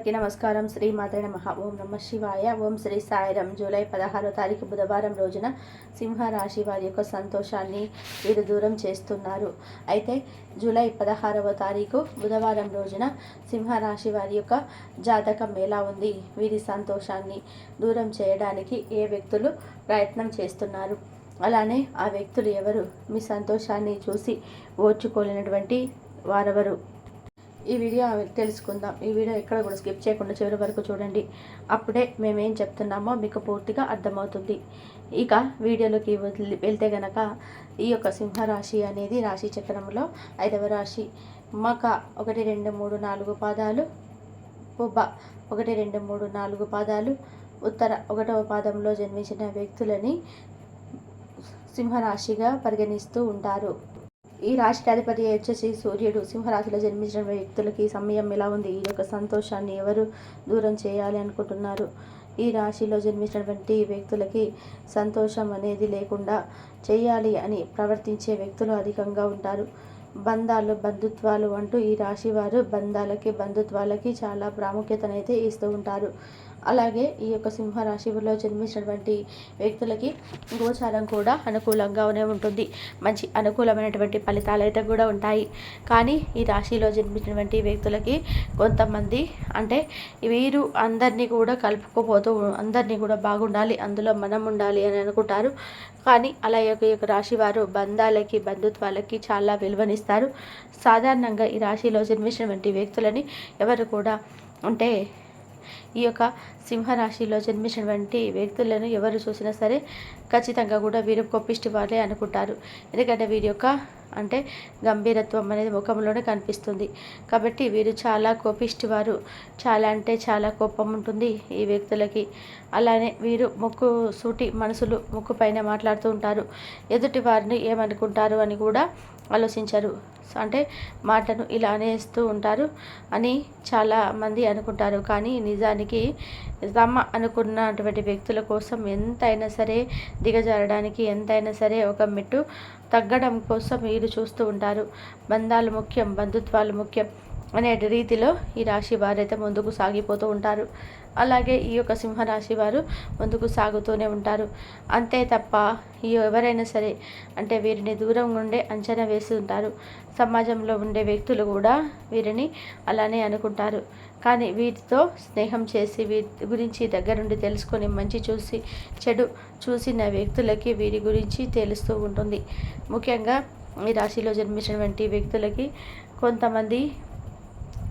అందరికీ నమస్కారం. శ్రీ మాతే నమ. ఓం నమ శివాయ. ఓం శ్రీ సాయిరం. జూలై పదహారో తారీఖు బుధవారం రోజున సింహ రాశి వారి యొక్క సంతోషాన్ని వీరు దూరం చేస్తున్నారు. అయితే జూలై పదహారవ తారీఖు బుధవారం రోజున సింహ రాశి వారి యొక్క జాతకం ఎలా ఉంది? వీరి సంతోషాన్ని దూరం చేయడానికి ఏ వ్యక్తులు ప్రయత్నం చేస్తున్నారు? అలానే ఆ వ్యక్తులు ఎవరు? మీ సంతోషాన్ని చూసి ఓర్చుకోలేనటువంటి వారెవరు? ఈ వీడియో తెలుసుకుందాం. ఈ వీడియో ఎక్కడ కూడా స్కిప్ చేయకుండా చివరి వరకు చూడండి. అప్పుడే మేమేం చెప్తున్నామో మీకు పూర్తిగా అర్థమవుతుంది. ఇక వీడియోలోకి వెళ్తే గనక ఈ యొక్క సింహరాశి అనేది రాశి చక్రంలో ఐదవ రాశి. మక ఒకటి రెండు మూడు నాలుగు పాదాలు. పుబ్బ ఒకటి రెండు మూడు నాలుగు పాదాలు. ఉత్తర ఒకటవ పాదంలో జన్మించిన వ్యక్తులని సింహరాశిగా పరిగణిస్తూ ఉంటారు. ఈ రాష్ట్రాధిపతి వచ్చేసి సూర్యుడు సింహరాశిలో జన్మించిన వ్యక్తులకి సమయం ఎలా ఉంది? ఈ యొక్క సంతోషాన్ని ఎవరు దూరం చేయాలి అనుకుంటున్నారు? ఈ రాశిలో జన్మించినటువంటి వ్యక్తులకి సంతోషం అనేది లేకుండా చేయాలి అని ప్రవర్తించే వ్యక్తులు అధికంగా ఉంటారు. బంధాలు బంధుత్వాలు అంటూ ఈ రాశి వారు బంధాలకి బంధుత్వాలకి చాలా ప్రాముఖ్యతనైతే ఇస్తూ ఉంటారు. అలాగే ఈ యొక్క సింహరాశిలో జన్మించినటువంటి వ్యక్తులకి గోచారం కూడా అనుకూలంగానే ఉంటుంది. మంచి అనుకూలమైనటువంటి ఫలితాలు అయితే కూడా ఉంటాయి. కానీ ఈ రాశిలో జన్మించినటువంటి వ్యక్తులకి కొంతమంది అంటే వీరు అందరినీ కూడా కలుపుకోపోతూ అందరినీ కూడా బాగుండాలి అందులో మనం ఉండాలి అని అనుకుంటారు. కానీ అలా యొక్క యొక్క రాశి వారు బంధాలకి బంధుత్వాలకి చాలా విలువని విలువనిస్తారు సాధారణంగా ఈ రాశిలో జన్మించినటువంటి వ్యక్తులని ఎవరు కూడా అంటే ఈ యొక్క సింహరాశిలో జన్మించినటువంటి వ్యక్తులను ఎవరు చూసినా సరే ఖచ్చితంగా కూడా వీరు కొప్పిష్టి వారే అనుకుంటారు. ఎందుకంటే వీరి యొక్క అంటే గంభీరత్వం అనేది ముఖంలోనే కనిపిస్తుంది. కాబట్టి వీరు చాలా కోపిష్టి వారు చాలా అంటే చాలా కోపం ఉంటుంది ఈ వ్యక్తులకి. అలానే వీరు ముక్కు సూటి మనసులు ముక్కు పైన మాట్లాడుతూ ఉంటారు. ఎదుటి వారిని ఏమనుకుంటారు అని కూడా ఆలోచించరు. అంటే మాటను ఇలా అనేస్తూ ఉంటారు అని చాలామంది అనుకుంటారు. కానీ నిజానికి తమ అనుకున్నటువంటి వ్యక్తుల కోసం ఎంతైనా సరే దిగజారడానికి ఎంతైనా సరే ఒక మెట్టు తగ్గడం కోసం వీరు చూస్తూ ఉంటారు. బంధాలు ముఖ్యం బంధుత్వాలు ముఖ్యం. అనే రీతిలో ఈ రాశి వారైతే ముందుకు సాగిపోతూ ఉంటారు. అలాగే ఈ యొక్క సింహరాశి వారు ముందుకు సాగుతూనే ఉంటారు. అంతే తప్ప ఈ ఎవరైనా సరే అంటే వీరిని దూరం నుండే అంచనా వేసి ఉంటారు. సమాజంలో ఉండే వ్యక్తులు కూడా వీరిని అలానే అనుకుంటారు. కానీ వీటితో స్నేహం చేసి వీరి గురించి దగ్గరుండి తెలుసుకొని మంచి చూసి చెడు చూసిన వ్యక్తులకి వీరి గురించి తెలుస్తూ ఉంటుంది. ముఖ్యంగా ఈ రాశిలో జన్మించినటువంటి వ్యక్తులకి కొంతమంది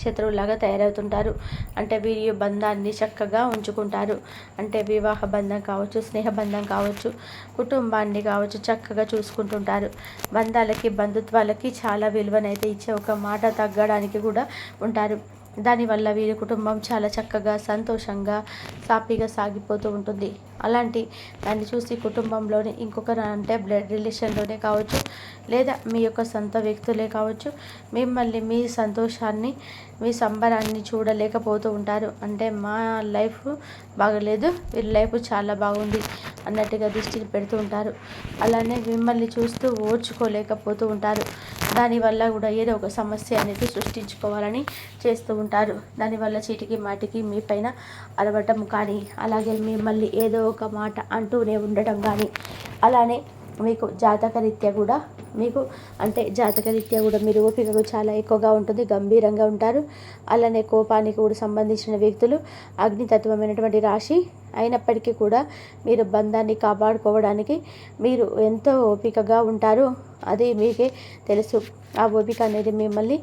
శత్రువులాగా తయారవుతుంటారు. అంటే వీరి బంధాన్ని చక్కగా ఉంచుకుంటారు. అంటే వివాహ బంధం కావచ్చు స్నేహ బంధం కావచ్చు కుటుంబాన్ని కావచ్చు చక్కగా చూసుకుంటుంటారు. బంధాలకి బంధుత్వాలకి చాలా విలువనైతే ఇచ్చే ఒక మాట తగ్గడానికి కూడా ఉంటారు. దానివల్ల వీరి కుటుంబం చాలా చక్కగా సంతోషంగా సాఫీగా సాగిపోతూ ఉంటుంది. అలాంటి దాన్ని చూసి కుటుంబంలోని ఇంకొకరు అంటే బ్లడ్ రిలేషన్లోనే కావచ్చు లేదా మీ యొక్క సొంత వ్యక్తులే కావచ్చు మిమ్మల్ని మీ సంతోషాన్ని మీ సంబరాన్ని చూడలేకపోతూ ఉంటారు. అంటే మా లైఫ్ బాగలేదు వీరి లైఫ్ చాలా బాగుంది అన్నట్టుగా దృష్టిని పెడుతూ ఉంటారు. అలానే మిమ్మల్ని చూస్తూ ఓర్చుకోలేకపోతూ ఉంటారు. దానివల్ల కూడా ఏదో ఒక సమస్య అనేది సృష్టించుకోవాలని చేస్తూ ఉంటారు. దానివల్ల చీటికి మాటికి మీ పైన అలవటం కానీ అలాగే మిమ్మల్ని ఏదో ఒక మాట అంటూనే ఉండటం కానీ అలానే మీకు జాతకరీత్యా కూడా మీకు అంటే జాతకరీత్యా కూడా మీరు ఓపికకు చాలా ఎక్కువగా ఉంటుంది గంభీరంగా ఉంటారు. అలానే కోపానికి కూడా సంబంధించిన వ్యక్తులు అగ్నితత్వమైనటువంటి రాశి అయినప్పటికీ కూడా మీరు బంధాన్ని కాపాడుకోవడానికి మీరు ఎంతో ఓపికగా ఉంటారు. అది మీకే తెలుసు. ఆ ఓపిక అనేది మిమ్మల్ని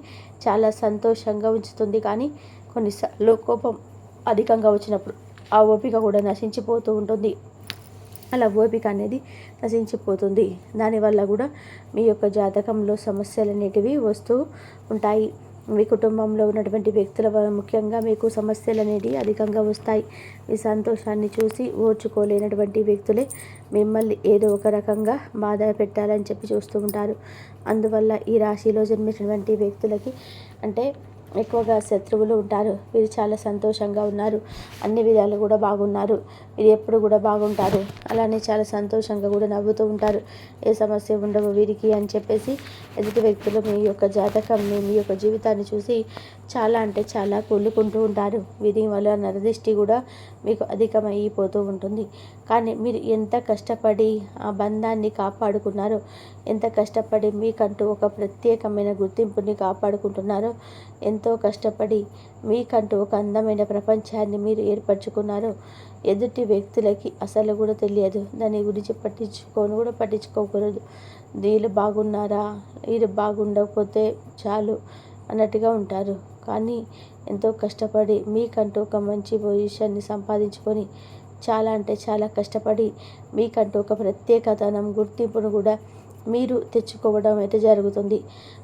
చాలా సంతోషంగా ఉంచుతుంది. కానీ కొన్నిసార్లు కోపం అధికంగా వచ్చినప్పుడు ఆ ఓపిక కూడా నశించిపోతూ ఉంటుంది. అలా ఓపిక అనేది నశించిపోతుంది. దానివల్ల కూడా మీ యొక్క జాతకంలో సమస్యలు అనేటివి వస్తూ ఉంటాయి. మీ కుటుంబంలో ఉన్నటువంటి వ్యక్తుల వల్ల ముఖ్యంగా మీకు సమస్యలు అనేవి అధికంగా వస్తాయి. మీ సంతోషాన్ని చూసి ఓర్చుకోలేనటువంటి వ్యక్తులే మిమ్మల్ని ఏదో ఒక రకంగా బాధ పెట్టాలని చెప్పి చూస్తూ ఉంటారు. అందువల్ల ఈ రాశిలో జన్మించినటువంటి వ్యక్తులకి అంటే ఎక్కువగా శత్రువులు ఉంటారు. వీరు చాలా సంతోషంగా ఉన్నారు. అన్ని విధాలు కూడా బాగున్నారు. వీరు ఎప్పుడు కూడా బాగుంటారు. అలానే చాలా సంతోషంగా కూడా నవ్వుతూ ఉంటారు. ఏ సమస్య ఉండవు వీరికి అని చెప్పేసి ఎదుటి వ్యక్తులు మీ యొక్క జాతకం మీ యొక్క జీవితాన్ని చూసి చాలా అంటే చాలా కూలుకుంటూ ఉంటారు. వీరి వల్ల నరదిష్టి కూడా మీకు అధికమైపోతూ ఉంటుంది. కానీ మీరు ఎంత కష్టపడి ఆ బంధాన్ని కాపాడుకున్నారో ఎంత కష్టపడి మీకంటూ ఒక ప్రత్యేకమైన గుర్తింపుని కాపాడుకుంటున్నారో ఎంత ఎంతో కష్టపడి మీకంటూ ఒక అందమైన ప్రపంచాన్ని మీరు ఏర్పరచుకున్నారో. ఎదుటి వ్యక్తులకి అసలు కూడా తెలియదు. దాని గురించి పట్టించుకొని కూడా పట్టించుకోకూడదు. వీళ్ళు బాగున్నారా? వీళ్ళు బాగుండకపోతే చాలు అన్నట్టుగా ఉంటారు. కానీ ఎంతో కష్టపడి మీకంటూ ఒక మంచి పొజిషన్ని సంపాదించుకొని చాలా అంటే చాలా కష్టపడి మీకంటూ ఒక ప్రత్యేకతనం గుర్తింపును కూడా మీరు తెచ్చుకోవడం అయితే జరుగుతుంది.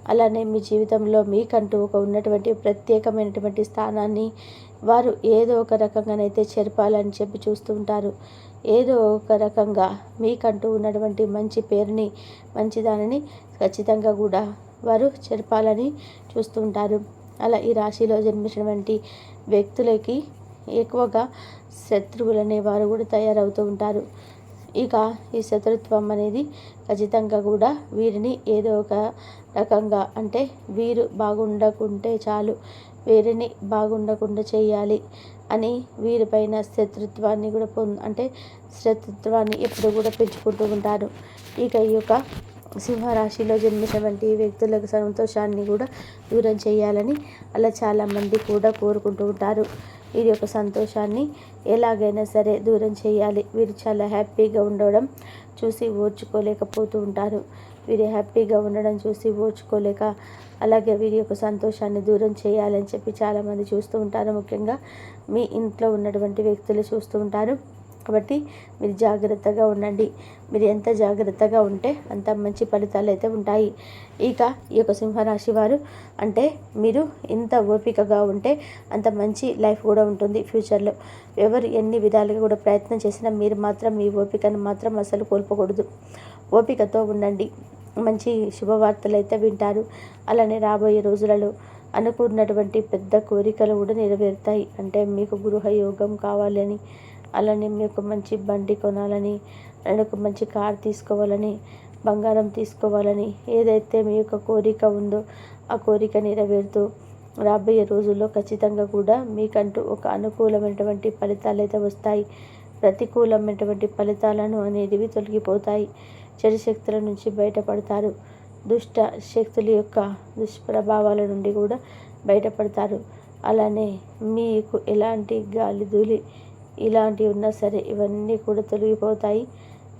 అలానే మీ జీవితంలో మీకంటూ ఒక ఉన్నటువంటి ప్రత్యేకమైనటువంటి స్థానాన్ని వారు ఏదో ఒక రకంగానైతే చెరపాలని చెప్పి చూస్తూ ఉంటారు. ఏదో ఒక రకంగా మీకంటూ ఉన్నటువంటి మంచి పేరుని మంచి దానిని ఖచ్చితంగా కూడా వారు చెరపాలని చూస్తూ ఉంటారు. అలా ఈ రాశిలో జన్మించినటువంటి వ్యక్తులకి ఎక్కువగా శత్రువులు అనేవారు కూడా తయారవుతూ ఉంటారు. ఇక ఈ శత్రుత్వం అనేది ఖచ్చితంగా కూడా వీరిని ఏదో ఒక రకంగా అంటే వీరు బాగుండకుంటే చాలు వీరిని బాగుండకుండా చేయాలి అని వీరిపైన శత్రుత్వాన్ని కూడా పొంద అంటే శత్రుత్వాన్ని ఎప్పుడు కూడా పెంచుకుంటూ ఉంటారు. ఇక ఈ యొక్క సింహరాశిలో జన్మించినటువంటి వ్యక్తులకు సంతోషాన్ని కూడా దూరం చేయాలని అలా చాలామంది కూడా కోరుకుంటూ ఉంటారు. వీరి యొక్క సంతోషాన్ని ఎలాగైనా సరే దూరం చేయాలి. వీరు చాలా హ్యాపీగా ఉండడం చూసి ఓర్చుకోలేకపోతూ ఉంటారు. వీరు హ్యాపీగా ఉండడం చూసి ఓర్చుకోలేక అలాగే వీరి యొక్క సంతోషాన్ని దూరం చేయాలని చెప్పి చాలామంది చూస్తూ ఉంటారు. ముఖ్యంగా మీ ఇంట్లో ఉన్నటువంటి వ్యక్తులు చూస్తూ ఉంటారు. కాబట్టి మీరు జాగ్రత్తగా ఉండండి. మీరు ఎంత జాగ్రత్తగా ఉంటే అంత మంచి ఫలితాలు అయితే ఉంటాయి. ఇక ఈ యొక్క సింహరాశి వారు అంటే మీరు ఎంత ఓపికగా ఉంటే అంత మంచి లైఫ్ కూడా ఉంటుంది ఫ్యూచర్లో. ఎవరు ఎన్ని విధాలుగా కూడా ప్రయత్నం చేసినా మీరు మాత్రం మీ ఓపికను మాత్రం అసలు కోల్పోకూడదు. ఓపికతో ఉండండి. మంచి శుభవార్తలు అయితే వింటారు. అలానే రాబోయే రోజులలో అనుకున్నటువంటి పెద్ద కోరికలు కూడా నెరవేరుతాయి. అంటే మీకు గృహయోగం కావాలని అలానే మీకు మంచి బండి కొనాలని ఒక మంచి కార్ తీసుకోవాలని బంగారం తీసుకోవాలని ఏదైతే మీ యొక్క కోరిక ఉందో ఆ కోరిక నెరవేరుతూ రాబోయే రోజుల్లో ఖచ్చితంగా కూడా మీకంటూ ఒక అనుకూలమైనటువంటి ఫలితాలు అయితే వస్తాయి. ప్రతికూలమైనటువంటి ఫలితాలను అనేటివి తొలగిపోతాయి. చెడు శక్తుల నుంచి బయటపడతారు. దుష్ట శక్తుల యొక్క దుష్ప్రభావాల నుండి కూడా బయటపడతారు. అలానే మీకు ఎలాంటి గాలి ధూళి ఇలాంటివి ఉన్నా సరే ఇవన్నీ కూడా తొలగిపోతాయి.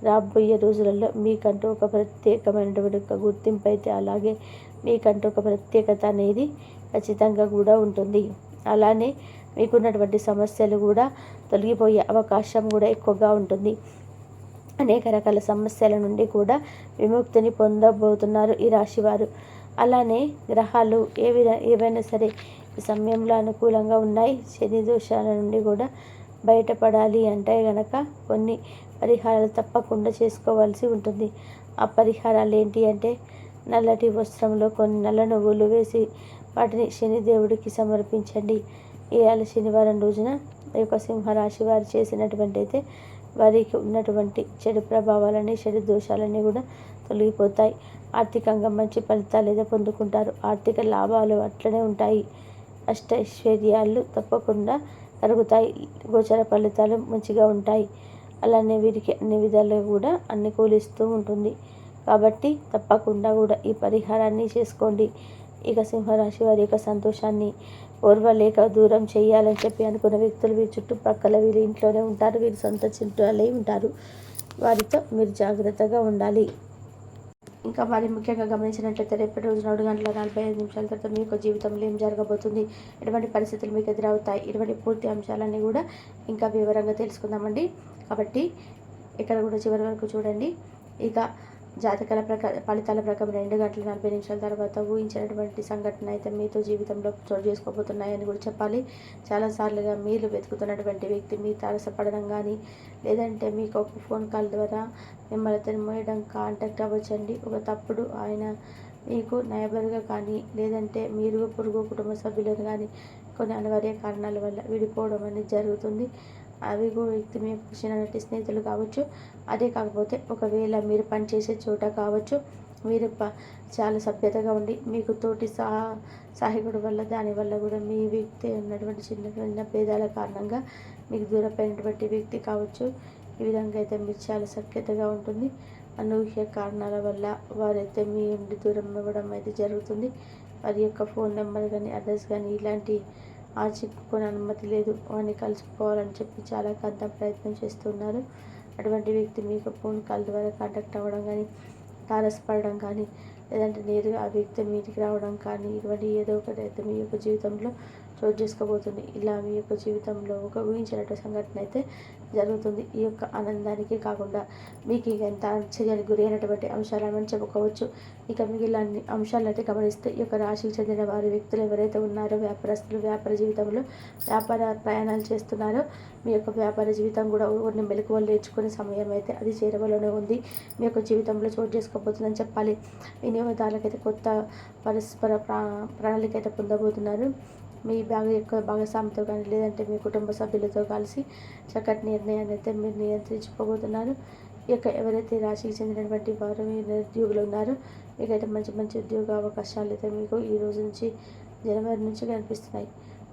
రాబోయే రోజులలో మీకంటూ ఒక ప్రత్యేకమైనటువంటి ఒక గుర్తింపు అయితే అలాగే మీకంటూ ఒక ప్రత్యేకత అనేది ఖచ్చితంగా కూడా ఉంటుంది. అలానే మీకున్నటువంటి సమస్యలు కూడా తొలగిపోయే అవకాశం కూడా ఎక్కువగా ఉంటుంది. అనేక రకాల సమస్యల నుండి కూడా విముక్తిని పొందబోతున్నారు ఈ రాశివారు. అలానే గ్రహాలు ఏ విధ ఏవైనా సరే సమయంలో అనుకూలంగా ఉన్నాయి. శని దోషాల నుండి కూడా బయటపడాలి అంటే గనక కొన్ని పరిహారాలు తప్పకుండా చేసుకోవాల్సి ఉంటుంది. ఆ పరిహారాలు ఏంటి అంటే నల్లటి వస్త్రంలో కొన్ని నల్ల నువ్వులు వేసి వాటిని శనిదేవుడికి సమర్పించండి. ఇవాళ శనివారం రోజున ఈ యొక్క సింహరాశి వారు చేసినటువంటి అయితే వారికి ఉన్నటువంటి చెడు ప్రభావాలని చెడు దోషాలన్నీ కూడా తొలగిపోతాయి. ఆర్థికంగా మంచి ఫలితాలు ఏదో పొందుకుంటారు. ఆర్థిక లాభాలు అట్లనే ఉంటాయి. అష్టైశ్వర్యాలు తప్పకుండా జరుగుతాయి గోచర ఫలితాలు మంచిగా ఉంటాయి. అలానే వీరికి అన్ని విధాలుగా కూడా అనుకూలిస్తూ ఉంటుంది. కాబట్టి తప్పకుండా కూడా ఈ పరిహారాన్ని చేసుకోండి. ఇక సింహరాశి వారి యొక్క సంతోషాన్ని ఓర్వలేక దూరం చేయాలని చెప్పి అనుకున్న వ్యక్తులు వీరి చుట్టుపక్కల వీరి ఇంట్లోనే ఉంటారు. వీరి సొంత చుట్టాలే ఉంటారు. వారితో మీరు జాగ్రత్తగా ఉండాలి. ఇంకా మరి ముఖ్యంగా గమనించినట్లయితే రేపటి రోజు నాలుగు గంటల నలభై ఐదు నిమిషాల తర్వాత మీ యొక్క జీవితంలో ఏం జరగబోతుంది ఎటువంటి పరిస్థితులు మీకు ఎదురవుతాయి ఇటువంటి పూర్తి అంశాలన్నీ కూడా ఇంకా వివరంగా తెలుసుకుందామండి. కాబట్టి ఇక్కడ కూడా చివరి వరకు చూడండి. ఇక జాతకాల ప్రకారం ఫలితాల ప్రకారం రెండు గంటల నలభై నిమిషాల తర్వాత ఊహించినటువంటి సంఘటన అయితే మీతో జీవితంలో చోటు చేసుకోబోతున్నాయని కూడా చెప్పాలి. చాలాసార్లుగా మీరు వెతుకుతున్నటువంటి వ్యక్తి మీ తారసపడడం కానీ లేదంటే మీకు ఒక ఫోన్ కాల్ ద్వారా మిమ్మల్ని మోయడం కాంటాక్ట్ అవ్వచ్చండి. ఒక తప్పుడు ఆయన మీకు నయబరుగా కానీ లేదంటే మీరు పొరుగు కుటుంబ సభ్యులను కానీ కొన్ని అనివార్య కారణాల వల్ల విడిపోవడం అనేది జరుగుతుంది. అవి వ్యక్తి మీ నటి స్నేహితులు కావచ్చు. అదే కాకపోతే ఒకవేళ మీరు పనిచేసే చోట కావచ్చు మీరు ప- చాలా సభ్యతగా ఉండి మీకు తోటి సహా సహాయకుడు వల్ల దానివల్ల కూడా మీ వ్యక్తి ఉన్నటువంటి చిన్న చిన్న భేదాల కారణంగా మీకు దూరమైనటువంటి వ్యక్తి కావచ్చు. ఈ విధంగా అయితే మీరు చాలా సఖ్యతగా ఉంటుంది. అనూహ్య కారణాల వల్ల వారైతే మీ నుండి దూరం ఇవ్వడం అయితే జరుగుతుంది. వారి యొక్క ఫోన్ నెంబర్ కానీ అడ్రస్ కానీ ఇలాంటి ఆ చిక్కుకొని అనుమతి లేదు. వాడిని కలుసుకోవాలని చెప్పి చాలా కథ ప్రయత్నం చేస్తున్నారు. అటువంటి వ్యక్తి మీకు ఫోన్ కాల్ ద్వారా కాంటాక్ట్ అవ్వడం కానీ తారసపడడం కానీ లేదంటే నేరుగా ఆ వ్యక్తి మీటికి రావడం కానీ ఇటువంటి ఏదో ఒకటి అయితే మీ యొక్క జీవితంలో చోటు చేసుకోబోతుంది. ఇలా మీ యొక్క జీవితంలో ఒక ఊహించినట్టు సంఘటన అయితే జరుగుతుంది. ఈ యొక్క ఆనందానికి కాకుండా మీకు ఇక ఎంత ఆశ్చర్యానికి గురైనటువంటి అంశాలని చెప్పుకోవచ్చు. ఇక మిగిలిన అన్ని అంశాలను అయితే గమనిస్తే ఈ యొక్క రాశికి చెందిన వారి వ్యక్తులు ఎవరైతే ఉన్నారో వ్యాపారస్తులు వ్యాపార జీవితంలో వ్యాపార ప్రయాణాలు చేస్తున్నారో మీ యొక్క వ్యాపార జీవితం కూడా కొన్ని మెలకువలు నేర్చుకునే సమయం అయితే అది చేరవలోనే ఉంది. మీ యొక్క జీవితంలో చోటు చేసుకోబోతుందని చెప్పాలి. వినియోగదారులకైతే కొత్త పరస్పర ప్రా ప్రణాళిక అయితే పొందబోతున్నారు. మీ భాగ యొక్క భాగస్వామితో కానీ లేదంటే మీ కుటుంబ సభ్యులతో కలిసి చక్కటి నిర్ణయాన్ని అయితే మీరు నియంత్రించుకోబోతున్నారు. ఇక ఎవరైతే రాశికి చెందినటువంటి వారు మీ నిరుద్యోగులు ఉన్నారో మీకైతే మంచి మంచి ఉద్యోగ అవకాశాలు అయితే మీకు ఈ రోజు నుంచి జనవరి నుంచి కనిపిస్తున్నాయి.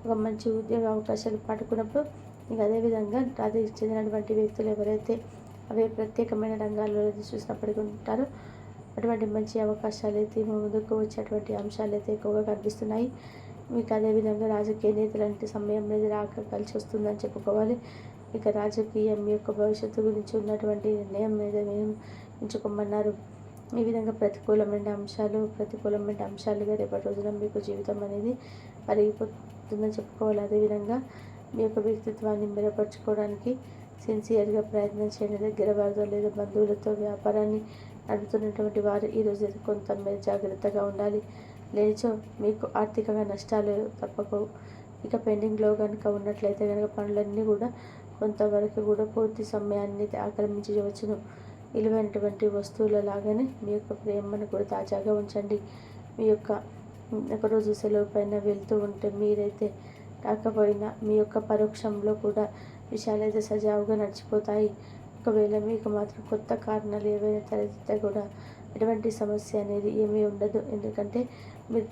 ఒక మంచి ఉద్యోగ అవకాశాలు పట్టుకున్నప్పుడు మీకు అదేవిధంగా రాజకీయ చెందినటువంటి వ్యక్తులు ఎవరైతే అవే ప్రత్యేకమైన రంగాల్లో చూసినప్పటికీ ఉంటారో అటువంటి మంచి అవకాశాలు అయితే మీ ముందుకు వచ్చేటువంటి అంశాలు అయితే ఎక్కువగా కనిపిస్తున్నాయి. మీకు అదేవిధంగా రాజకీయ నేతలంటే సమయం అనేది రాక కలిసి వస్తుందని చెప్పుకోవాలి. ఇక రాజకీయం మీ యొక్క భవిష్యత్తు గురించి ఉన్నటువంటి నిర్ణయం మీద మేము ఎంచుకోమన్నారు. ఈ విధంగా ప్రతికూలమైన అంశాలు ప్రతికూలమైన అంశాలుగా రేపటి రోజున మీకు జీవితం అనేది పరిగిపోతుందని చెప్పుకోవాలి. అదేవిధంగా మీ యొక్క వ్యక్తిత్వాన్ని మెరుగుపరచుకోవడానికి సిన్సియర్గా ప్రయత్నం చేయండి. దగ్గర వారితో లేదా బంధువులతో వ్యాపారాన్ని నడుపుతున్నటువంటి వారు ఈరోజు కొంత మీద జాగ్రత్తగా ఉండాలి. లేచో మీకు ఆర్థికంగా నష్టాలు తప్పకవు ఇక పెండింగ్లో కనుక ఉన్నట్లయితే కనుక పనులన్నీ కూడా కొంతవరకు కూడా పూర్తి సమయాన్ని ఆక్రమించవచ్చును. విలువైనటువంటి వస్తువుల లాగానే మీ యొక్క ప్రేమను కూడా తాజాగా ఉంచండి. మీ యొక్క ఒకరోజు సెలవు పైన వెళ్తూ ఉంటే మీరైతే రాకపోయినా మీ యొక్క పరోక్షంలో కూడా విషయాలైతే సజావుగా నడిచిపోతాయి. ఒకవేళ మీకు మాత్రం కొత్త కారణాలు ఏవైనా తలెత్తితే కూడా ఎటువంటి సమస్య అనేది ఏమీ ఉండదు. ఎందుకంటే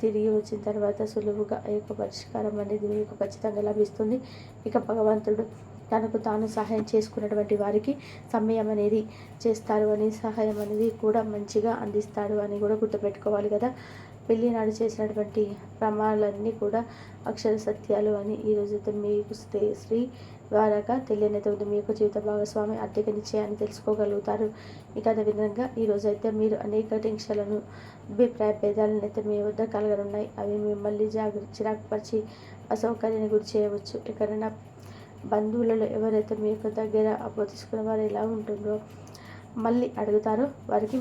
తిరిగి వచ్చిన తర్వాత సులువుగా ఆ యొక్క పరిష్కారం అనేది మీకు ఖచ్చితంగా లభిస్తుంది. ఇక భగవంతుడు తనకు తాను సహాయం చేసుకున్నటువంటి వారికి సమయం అనేది చేస్తారు అని సహాయం అనేది కూడా మంచిగా అందిస్తాడు అని కూడా గుర్తుపెట్టుకోవాలి కదా. పెళ్ళి నాడు చేసినటువంటి ప్రమాణాలన్నీ కూడా అక్షర సత్యాలు అని ఈరోజు మీకు శ్రీ- శ్రీ ద్వారాగా తెలియనిది ఉంది. మీ యొక్క జీవిత భాగస్వామి ఆర్థిక నిశ్చయాన్ని తెలుసుకోగలుగుతారు. ఇక అదేవిధంగా ఈరోజు అయితే మీరు అనేక టెన్షన్లను అభిప్రాయ భేదాలను అయితే మీ వద్ద కలగనున్నాయి. అవి మిమ్మల్ని జాగ్రత్త చిరాకుపరిచి అసౌకర్యాన్ని గురి చేయవచ్చు. ఎక్కడైనా బంధువులలో ఎవరైతే మీ యొక్క దగ్గర అప్పు తీసుకున్న వారు ఎలా ఉంటుందో మళ్ళీ అడుగుతారో. వారికి